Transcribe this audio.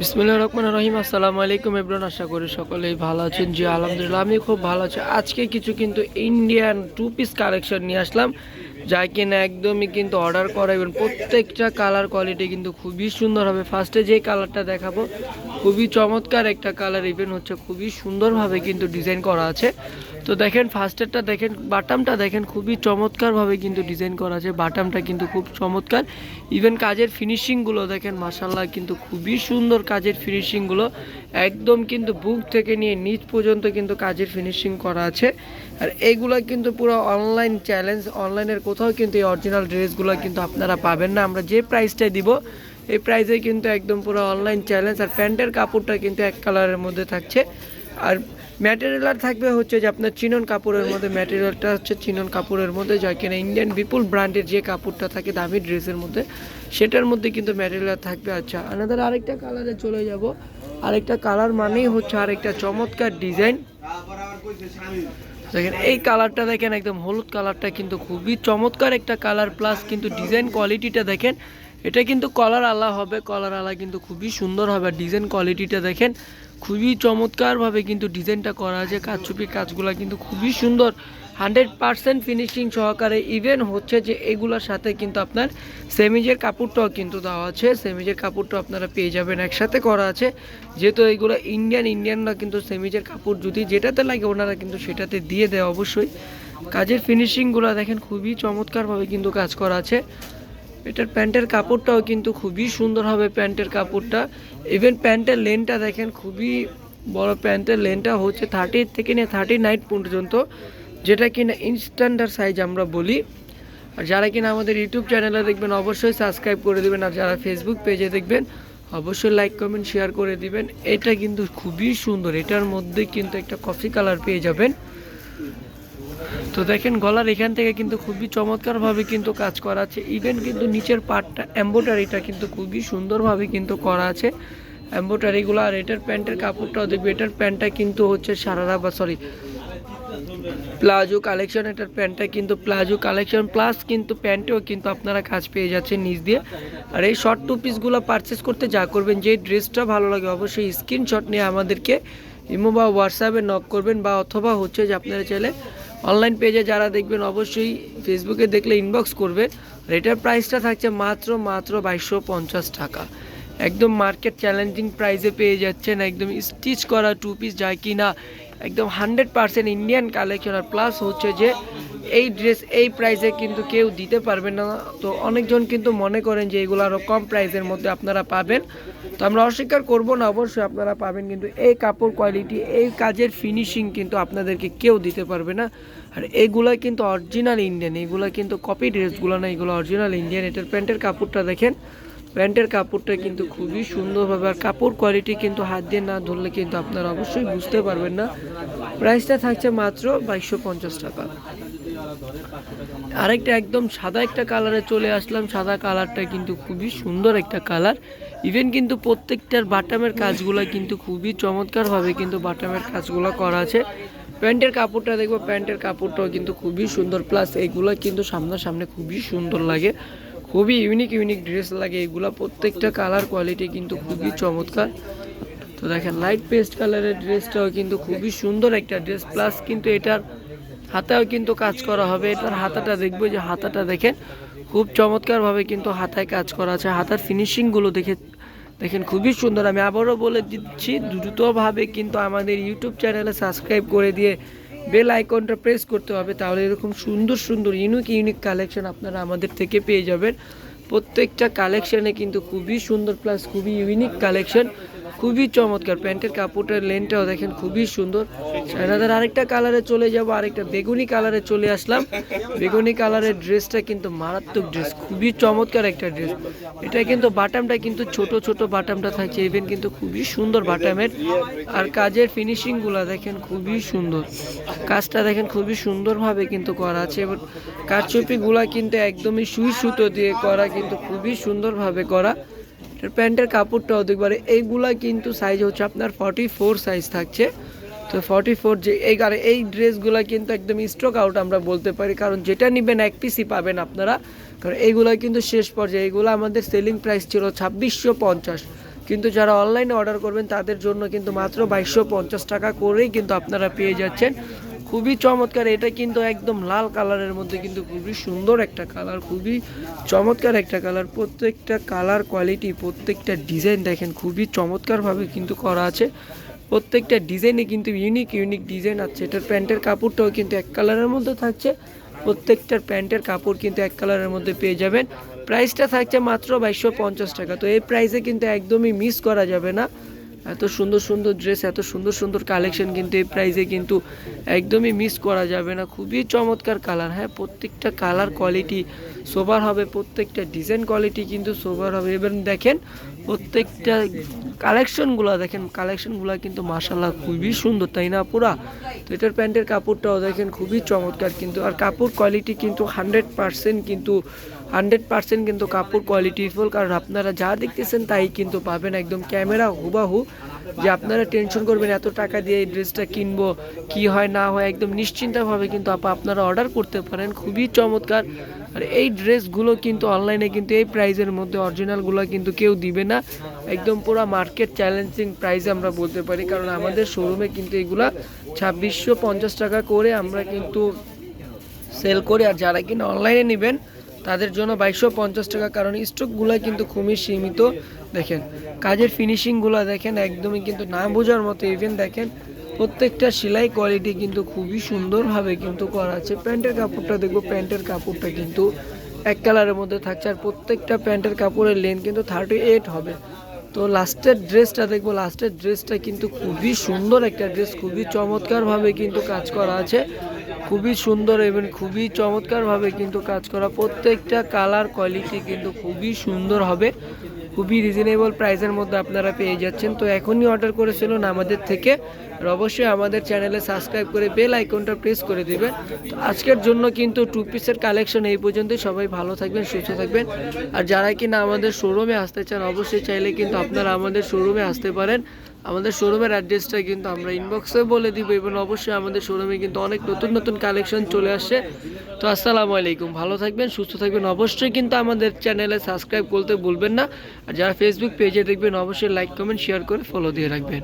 বিসমুল্লাহ রহমান রহিম। আসসালামু আলাইকুম এব্রন আশা করি সকলেই ভালো আছেন। জি, আলহামদুলিল্লাহ আমি খুব ভালো আছি। আজকে কিছু কিন্তু ইন্ডিয়ান টু পিস কালেকশন নিয়ে আসলাম, যা কিনা একদমই কিন্তু অর্ডার করা এবং প্রত্যেকটা কালার কোয়ালিটি কিন্তু খুবই সুন্দর হবে। ফার্স্টে যে কালারটা দেখাবো খুবই চমৎকার একটা কালার ইভেন হচ্ছে, খুবই সুন্দরভাবে কিন্তু ডিজাইন করা আছে। তো দেখেন ফার্স্টেরটা দেখেন বাটামটা দেখেন, খুবই চমৎকারভাবে কিন্তু ডিজাইন করা আছে। বাটামটা কিন্তু খুব চমৎকার। ইভেন কাজের ফিনিশিংগুলো দেখেন মাসাল্লাহ কিন্তু খুবই সুন্দর কাজের ফিনিশিংগুলো একদম কিন্তু বুক থেকে নিয়ে নিচ পর্যন্ত কিন্তু কাজের ফিনিশিং করা আছে। আর এইগুলো কিন্তু পুরো অনলাইন চ্যালেঞ্জ অনলাইনের কোথাও কিন্তু এই অরিজিনাল ড্রেসগুলো কিন্তু আপনারা পাবেন না। আমরা যে প্রাইসটাই দিব এই প্রাইসে কিন্তু একদম পুরো অনলাইন চ্যালেঞ্জ আর প্যান্টের কাপড়টা কিন্তু এক কালারের মধ্যে থাকছে। আর ম্যাটেরিয়াল আর থাকবে হচ্ছে যে আপনার চিনন কাপড়ের মধ্যে ম্যাটেরিয়ালটা হচ্ছে চিনন কাপড়ের মধ্যে, যা কিনা ইন্ডিয়ান বিপুল ব্র্যান্ডের যে কাপড়টা থাকে দামি ড্রেসের মধ্যে, সেটার মধ্যে কিন্তু ম্যাটেরিয়াল থাকবে। আচ্ছা আনাদার আরেকটা কালারে চলে যাব। আরেকটা কালার মানেই হচ্ছে আরেকটা চমৎকার ডিজাইন দেখেন, এই কালারটা দেখেন, একদম হলুদ কালারটা কিন্তু খুবই চমৎকার একটা কালার প্লাস কিন্তু ডিজাইন কোয়ালিটিটা দেখেন এটা কিন্তু কলার আলা হবে, কলার আলা কিন্তু খুবই সুন্দর হবে। আর ডিজাইন কোয়ালিটিটা দেখেন, খুবই চমৎকারভাবে কিন্তু ডিজাইনটা করা আছে। কাজচুপি কাজগুলো কিন্তু খুবই সুন্দর। হান্ড্রেড পারসেন্ট ফিনিশিং সহকারে ইভেন হচ্ছে যে এগুলোর সাথে কিন্তু আপনার সেমিজের কাপড়টাও কিন্তু দেওয়া আছে। সেমিজের কাপড়টাও আপনারা পেয়ে যাবেন একসাথে করা আছে। যেহেতু এগুলো ইন্ডিয়ান ইন্ডিয়ানরা কিন্তু সেমিজের কাপড় যদি যেটাতে লাগে ওনারা কিন্তু সেটাতে দিয়ে দেয় অবশ্যই। কাজের ফিনিশিংগুলো দেখেন, খুবই চমৎকারভাবে কিন্তু কাজ করা আছে। এটার প্যান্টের কাপড়টাও কিন্তু খুবই সুন্দর হবে প্যান্টের কাপড়টা। ইভেন প্যান্টের লেনটা দেখেন, খুবই বড় প্যান্টের লেনটা হচ্ছে থার্টি থেকে নিয়ে থার্টি নাইট পর্যন্ত, যেটা কিনা ইনস্ট্যান্ডার্ড সাইজ আমরা বলি। আর যারা কিনা আমাদের ইউটিউব চ্যানেলে দেখবেন, অবশ্যই সাবস্ক্রাইব করে দেবেন। আর যারা ফেসবুক পেজে দেখবেন, অবশ্যই লাইক কমেন্ট শেয়ার করে দিবেন। এটা কিন্তু খুবই সুন্দর, এটার মধ্যে কিন্তু একটা কফি কালার পেয়ে যাবেন। তো দেখেন গলার এখান থেকে কিন্তু খুবই চমৎকারভাবে কিন্তু কাজ করা আছে। ইভেন কিন্তু নিচের পার্টটা এম্বোটারিটা কিন্তু খুবই সুন্দরভাবে কিন্তু করা আছে। এম্বোটারিগুলো আর এটার প্যান্টের কাপড়টাও দেখবে, এটার প্যান্টটা কিন্তু হচ্ছে সারারা বা সরি প্লাজো কালেকশন এটার প্যান্টটা কিন্তু প্লাজো কালেকশন প্লাস কিন্তু প্যান্টেও কিন্তু আপনারা কাজ পেয়ে যাচ্ছেন নিচ দিয়ে। আর এই শর্ট টু পিসগুলো পারচেস করতে যা করবেন যে ড্রেসটা ভালো লাগে অবশ্যই স্ক্রিনশট নিয়ে আমাদেরকে ইমো বা হোয়াটসঅ্যাপে নক করবেন বা অথবা হচ্ছে যে আপনারা চাইলে অনলাইন পেজে যারা দেখবেন, অবশ্যই ফেসবুকে দেখলে ইনবক্স করবে। রেটার প্রাইসটা থাকছে মাত্র মাত্র বাইশশো পঞ্চাশ টাকা। একদম মার্কেট চ্যালেঞ্জিং প্রাইসে পেয়ে যাচ্ছেন, একদম স্টিচ করা টু পিস যায় কি না একদম হান্ড্রেড পারসেন্ট ইন্ডিয়ান কালেকশন আর প্লাস হচ্ছে যে এই ড্রেস এই প্রাইসে কিন্তু কেউ দিতে পারবে না। তো অনেকজন কিন্তু মনে করেন যে এগুলো আরও কম প্রাইসের মধ্যে আপনারা পাবেন। তো আমরা অস্বীকার করব না, অবশ্যই আপনারা পাবেন, কিন্তু এই কাপড় কোয়ালিটি এই কাজের ফিনিশিং কিন্তু আপনাদেরকে কেউ দিতে পারবে না। আর এগুলা কিন্তু অরিজিনাল ইন্ডিয়ান এগুলা কিন্তু কপি ড্রেসগুলো না, এগুলো অরিজিনাল ইন্ডিয়ান এটার প্যান্টের কাপড়টা দেখেন, প্যান্টের কাপড়টা কিন্তু খুবই সুন্দরভাবে, আর কাপড় কোয়ালিটি কিন্তু হাত দিয়ে না ধরলে কিন্তু আপনারা অবশ্যই বুঝতে পারবেন না। প্রাইসটা থাকছে মাত্র বাইশশো পঞ্চাশ টাকা। আরেকটা একদম সাদা একটা কালারে চলে আসলাম। সাদা কালারটা কিন্তু খুবই সুন্দর একটা কালার। ইভেন কিন্তু প্রত্যেকটার বাটামের কাজগুলো কিন্তু খুবই চমৎকারভাবে কিন্তু বাটামের কাজগুলো করা আছে। প্যান্টের কাপড়টা দেখব, প্যান্টের কাপড়টাও কিন্তু খুবই সুন্দর। প্লাস এইগুলো কিন্তু সামনাসামনি খুবই সুন্দর লাগে। খুবই ইউনিক ইউনিক ড্রেস লাগে। এগুলো প্রত্যেকটা কালার কোয়ালিটি কিন্তু খুবই চমৎকার। তো দেখেন লাইট পেস্ট কালারের ড্রেসটাও কিন্তু খুবই সুন্দর একটা ড্রেস প্লাস কিন্তু এটার হাতাও কিন্তু কাজ করা হবে। এটার হাতাটা দেখব যে হাতাটা দেখেন, খুব চমৎকারভাবে কিন্তু হাতায় কাজ করা আছে। হাতার ফিনিশিংগুলো দেখে দেখেন খুবই সুন্দর। আমি আবারও বলে দিচ্ছি, দ্রুতভাবে কিন্তু আমাদের ইউটিউব চ্যানেলে সাবস্ক্রাইব করে দিয়ে বেল আইকনটা প্রেস করতে হবে, তাহলে এরকম সুন্দর সুন্দর ইউনিক ইউনিক কালেকশন আপনারা আমাদের থেকে পেয়ে যাবেন। প্রত্যেকটা কালেকশানে কিন্তু খুবই সুন্দর প্লাস খুবই ইউনিক কালেকশন খুবই চমৎকার। প্যান্টের কাপড়টার লেনটাও দেখেন খুবই সুন্দর। চায়নাদের আরেকটা কালারে চলে যাব, আরেকটা বেগুনি কালারে চলে আসলাম। বেগুনি কালারের ড্রেসটা কিন্তু মারাত্মক ড্রেস, খুবই চমৎকার একটা ড্রেস। এটা কিন্তু বাটামটা কিন্তু ছোট ছোট বাটামটা থাকছে ইভেন কিন্তু খুবই সুন্দর বাটামের। আর কাজের ফিনিশিংগুলো দেখেন খুবই সুন্দর। কাজটা দেখেন খুবই সুন্দরভাবে কিন্তু করা আছে। এবার কারচুপিগুলা কিন্তু একদমই সুই সুতো দিয়ে করা, কিন্তু খুবই সুন্দরভাবে করা। প্যান্টের কাপড়টাও দেখবারে এইগুলা কিন্তু সাইজ হচ্ছে আপনার ফর্টি ফোর সাইজ থাকছে। তো ফর্টি ফোর যে এই আর এই ড্রেসগুলো কিন্তু একদম স্টক আউট আমরা বলতে পারি। কারণ যেটা নেবেন এক পিসই পাবেন আপনারা। কারণ এইগুলো কিন্তু শেষ পর্যায়ে, এইগুলো আমাদের সেলিং প্রাইস ছিল ছাব্বিশশো পঞ্চাশ। কিন্তু যারা অনলাইনে অর্ডার করবেন, তাদের জন্য কিন্তু মাত্র বাইশশো পঞ্চাশ টাকা করেই কিন্তু আপনারা পেয়ে যাচ্ছেন। খুবই চমৎকার। এটা কিন্তু একদম লাল কালারের মধ্যে কিন্তু খুবই সুন্দর একটা কালার, খুবই চমৎকার একটা কালার। প্রত্যেকটা কালার কোয়ালিটি, প্রত্যেকটা ডিজাইন দেখেন, খুবই চমৎকারভাবে কিন্তু করা আছে। প্রত্যেকটা ডিজাইনে কিন্তু ইউনিক ইউনিক ডিজাইন আছে। এটার প্যান্টের কাপড়টাও কিন্তু এক কালারের মধ্যে থাকছে। প্রত্যেকটার প্যান্টের কাপড় কিন্তু এক কালারের মধ্যে পেয়ে যাবেন। প্রাইসটা থাকছে মাত্র বাইশশো টাকা। তো এই প্রাইসে কিন্তু একদমই মিস করা যাবে না। এত সুন্দর সুন্দর ড্রেস এত সুন্দর সুন্দর কালেকশন কিন্তু এই প্রাইসে কিন্তু একদমই মিস করা যাবে না। খুবই চমৎকার কালার হ্যাঁ প্রত্যেকটা কালার কোয়ালিটি সোভার হবে, প্রত্যেকটা ডিজাইন কোয়ালিটি কিন্তু সোভার হবে। এবার দেখেন প্রত্যেকটা কালেকশনগুলো দেখেন কালেকশনগুলো কিন্তু মাসাল্লাহ খুবই সুন্দর, তাই না পুরা? তো এটার প্যান্টের কাপড়টাও দেখেন, খুবই চমৎকার কিন্তু, আর কাপড় কোয়ালিটি কিন্তু হান্ড্রেড পারসেন্ট কিন্তু হান্ড্রেড পার্সেন্ট কিন্তু কাপড় কোয়ালিটিফুল কারণ আপনারা যা দেখতেছেন তাই কিন্তু পাবেন একদম ক্যামেরা হুবাহু। যে আপনারা টেনশন করবেন, এত টাকা দিয়ে এই ড্রেসটা কিনবো, কি হয়, না হয়, একদম নিশ্চিন্তভাবে কিন্তু আপা আপনারা অর্ডার করতে পারেন। খুবই চমৎকার। আর এই ড্রেসগুলো কিন্তু অনলাইনে কিন্তু এই প্রাইজের মধ্যে অরিজিনালগুলো কিন্তু কেউ দিবে না। একদম পুরো মার্কেট চ্যালেঞ্জিং প্রাইসে আমরা বলতে পারি। কারণ আমাদের শোরুমে কিন্তু এগুলা ছাব্বিশশো পঞ্চাশ টাকা করে আমরা কিন্তু সেল করি। আর যারা কিনা অনলাইনে নেবেন তাদের জন্য বাইশশো পঞ্চাশ টাকা, কারণ স্টকগুলো কিন্তু খুবই সীমিত। দেখেন, কাজের ফিনিশিংগুলো দেখেন, একদমই কিন্তু না বোঝার মতো ইভেন দেখেন, প্রত্যেকটা সেলাই কোয়ালিটি কিন্তু খুবই সুন্দরভাবে কিন্তু করা আছে। প্যান্টের কাপড়টা দেখব, প্যান্টের কাপড়টা কিন্তু এক কালারের মধ্যে থাকছে, আর প্রত্যেকটা প্যান্টের কাপড়ের লেন কিন্তু থার্টি এইট হবে। তো লাস্টের ড্রেসটা দেখব, লাস্টের ড্রেসটা কিন্তু খুবই সুন্দর একটা ড্রেস খুবই চমৎকারভাবে কিন্তু কাজ করা আছে। খুবই সুন্দর এবং খুবই চমৎকারভাবে কিন্তু কাজ করা। প্রত্যেকটা কালার কোয়ালিটি কিন্তু খুবই সুন্দর হবে। খুবই রিজনেবল প্রাইসের মধ্যে আপনারা পেয়ে যাচ্ছেন। তো এখনই অর্ডার করে ফেলুন আমাদের থেকে। আর অবশ্যই আমাদের চ্যানেলে সাবস্ক্রাইব করে বেল আইকনটা প্রেস করে দিবেন। তো আজকের জন্য কিন্তু টু পিসের কালেকশন এই পর্যন্তই। সবাই ভালো থাকবেন, সুস্থ থাকবেন। আর যারা কিনা আমাদের শোরুমে আসতে চান, অবশ্যই চাইলে কিন্তু আপনারা আমাদের শোরুমে আসতে পারেন। আমাদের শোরুমের অ্যাড্রেসটা কিন্তু আমরা ইনবক্সে বলে দিব, এবং অবশ্যই আমাদের শোরুমে কিন্তু অনেক নতুন নতুন কালেকশন চলে আসছে। তো আসসালামু আলাইকুম, ভালো থাকবেন, সুস্থ থাকবেন। অবশ্যই কিন্তু আমাদের চ্যানেলে সাবস্ক্রাইব করতে ভুলবেন না। আর যারা ফেসবুক পেজে দেখবেন, অবশ্যই লাইক কমেন্ট শেয়ার করে ফলো দিয়ে রাখবেন।